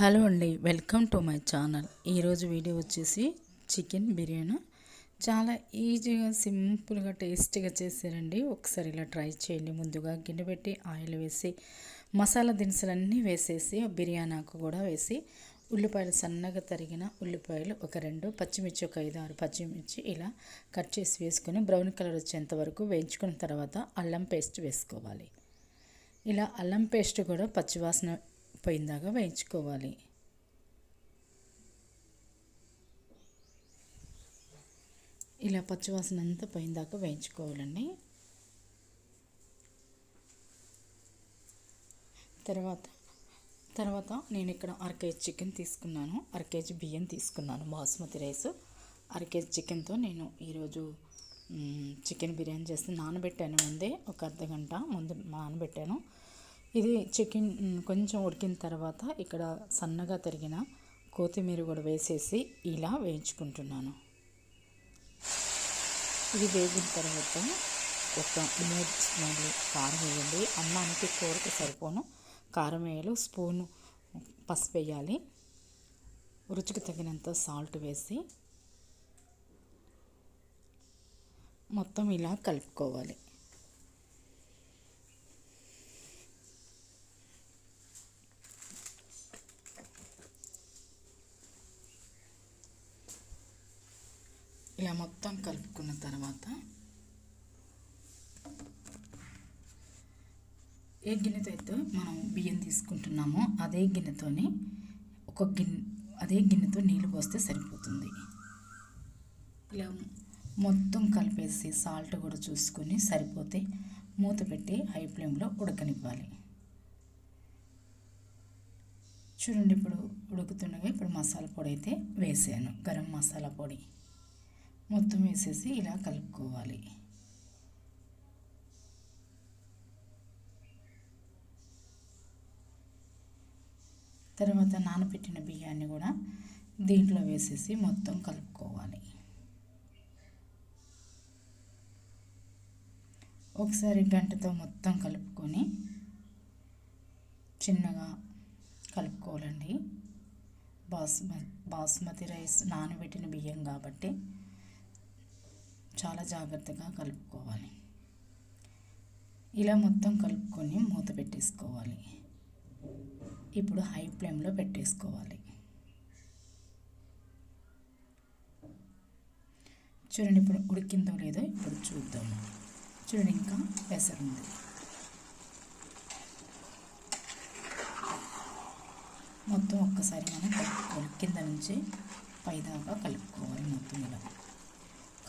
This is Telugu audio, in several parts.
హలో అండి వెల్కమ్ టు మై ఛానల్. ఈరోజు వీడియో వచ్చేసి చికెన్ బిర్యానీ. చాలా ఈజీగా సింపుల్గా టేస్టీగా చేశారండి. ఒకసారి ఇలా ట్రై చేయండి. ముందుగా గిన్నె పెట్టి ఆయిల్ వేసి మసాలా దినుసులన్నీ వేసేసి బిర్యానీ ఆకు కూడా వేసి ఉల్లిపాయలు సన్నగా తరిగిన ఉల్లిపాయలు ఒక రెండు పచ్చిమిర్చి ఒక ఐదు ఆరు పచ్చిమిర్చి ఇలా కట్ చేసి వేసుకొని బ్రౌన్ కలర్ వచ్చేంత వరకు వేయించుకున్న తర్వాత అల్లం పేస్ట్ వేసుకోవాలి. ఇలా అల్లం పేస్ట్ కూడా పచ్చివాసన పోయిందాకా వేయించుకోవాలి. ఇలా పచ్చివాసన అంతా పోయిందాకా వేయించుకోవాలండి. తర్వాత తర్వాత నేను ఇక్కడ అర కేజీ చికెన్ తీసుకున్నాను. అర కేజీ బియ్యం తీసుకున్నాను బాస్మతి రైస్. అర కేజీ చికెన్తో నేను ఈరోజు చికెన్ బిర్యానీ చేస్తే నానబెట్టాను ముందే. ఒక అర్ధ గంట ముందు నానబెట్టాను. ఇది చికెన్ కొంచెం ఉడికిన తర్వాత ఇక్కడ సన్నగా తరిగిన కొత్తిమీర కూడా వేసేసి ఇలా వేయించుకుంటున్నాను. ఇది వేగిన తర్వాత ఒక మూడు స్పూన్లు కారం వేయండి. అన్నానికి కూరకు సరిపోను. కారం వేయాలి స్పూను పసుపు వేయాలి. రుచికి తగినంత సాల్ట్ వేసి మొత్తం ఇలా కలుపుకోవాలి. ఇలా మొత్తం కలుపుకున్న తర్వాత ఏ గిన్నెతో అయితే మనం బియ్యం తీసుకుంటున్నామో అదే గిన్నెతోనే ఒక గిన్నె అదే గిన్నెతో నీళ్ళు పోస్తే సరిపోతుంది. ఇలా మొత్తం కలిపేసి సాల్ట్ కూడా చూసుకొని సరిపోతే మూత పెట్టి హై ఫ్లేమ్లో ఉడకనివ్వాలి. చూడండి ఇప్పుడు ఉడుకుతుండగా ఇప్పుడు మసాలా పొడి అయితే వేసాను. గరం మసాలా పొడి. మొత్తం వేసేసి ఇలా కలుపుకోవాలి. తర్వాత నానబెట్టిన బియ్యాన్ని కూడా దీంట్లో వేసేసి మొత్తం కలుపుకోవాలి. ఒకసారి గంటతో మొత్తం కలుపుకొని చిన్నగా కలుపుకోవాలండి. బాస్మతి బాస్మతి రైస్ నానబెట్టిన బియ్యం కాబట్టి చాలా జాగ్రత్తగా కలుపుకోవాలి. ఇలా మొత్తం కలుపుకొని మూత పెట్టేసుకోవాలి. ఇప్పుడు హై ఫ్లేమ్లో పెట్టేసుకోవాలి. చూడండి ఇప్పుడు ఉడికిందో లేదో ఇప్పుడు చూద్దాము చూడండి ఇంకా పెసరు ఉంది మొత్తం ఒక్కసారి మనం కలుపుకోవాలి కింద నుంచి పైదాకా కలుపుకోవాలి మొత్తం ఇలా.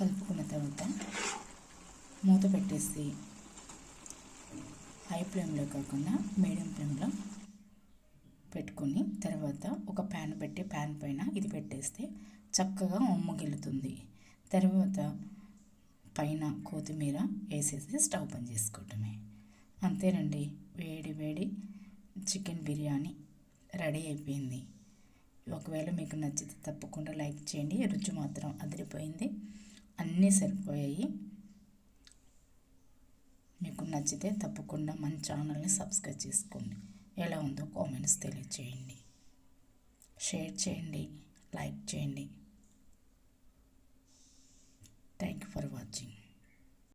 కలుపుకున్న తర్వాత మూత పెట్టేసి హై ఫ్లేమ్లో కాకుండా మీడియం ఫ్లేమ్లో పెట్టుకొని తర్వాత ఒక ప్యాన్ పెట్టి ప్యాన్ పైన ఇది పెట్టేస్తే చక్కగా ఉమ్మగిల్లుతుంది తర్వాత పైన కొత్తిమీర వేసేసి స్టవ్ పని చేసుకోవటమే అంతేనండి వేడి వేడి చికెన్ బిర్యానీ రెడీ అయిపోయింది. ఒకవేళ మీకు నచ్చితే తప్పకుండా లైక్ చేయండి రుచి మాత్రం అదిరిపోయింది. అన్నీ సరిపోయాయి. మీకు నచ్చితే తప్పకుండా మన ఛానల్ని సబ్స్క్రైబ్ చేసుకోండి. ఎలా ఉందో కామెంట్స్ తెలియచేయండి. షేర్ చేయండి లైక్ చేయండి. Thank you for watching